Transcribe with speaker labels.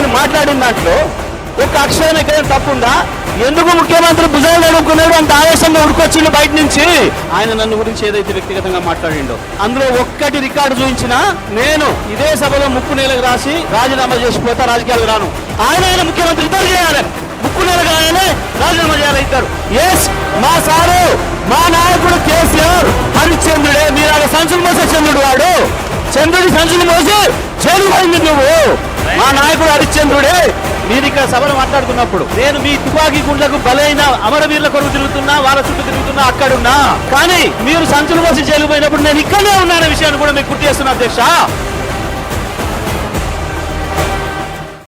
Speaker 1: మాట్లాడిన దాంట్లో ఒక అక్షరం ఎక్కడ తప్పుందా? ఎందుకు ముఖ్యమంత్రి భుజాలు అడుగుకున్నాడు అంత ఆవేశంగా ఉడుకొచ్చిండు బయట నుంచి? ఆయన నన్ను గురించి ఏదైతే వ్యక్తిగతంగా మాట్లాడిండో. అందులో ఒక్కటి రికార్డు చూపించినా నేను ఇదే సభలో ముక్కు నేలకు రాసి రాజీనామా చేసిపోతా రాజకీయాలు రాను. ఆయన ఆయన ముఖ్యమంత్రి ఇద్దరు చేయాలి. ముక్కు నేలకు ఆయనే రాజీనామా చేయాలి ఇద్దరు. ఎస్ మా సారు మా నాయకుడు కేసీఆర్ హరిశ్చంద్రుడే. మీరు ఆయన సంచులు మోసే చంద్రుడు వాడు. చంద్రుడి సంచులు మోసి పోయింది నువ్వు. మా నాయకుడు హరిశ్చంద్రుడే మీరు ఇక్కడ సభను మాట్లాడుతున్నప్పుడు నేను మీ తుపాకీ గుండ్లకు బలైన అమరవీరుల కొరకు తిరుగుతున్నా వాళ్ళ చుట్టూ తిరుగుతున్నా అక్కడున్నా. కానీ మీరు సంచులు మోసి జైలు పోయినప్పుడు నేను ఇక్కడే ఉన్నాన విషయాన్ని కూడా మీకు గుర్తు చేస్తున్నా అధ్యక్ష.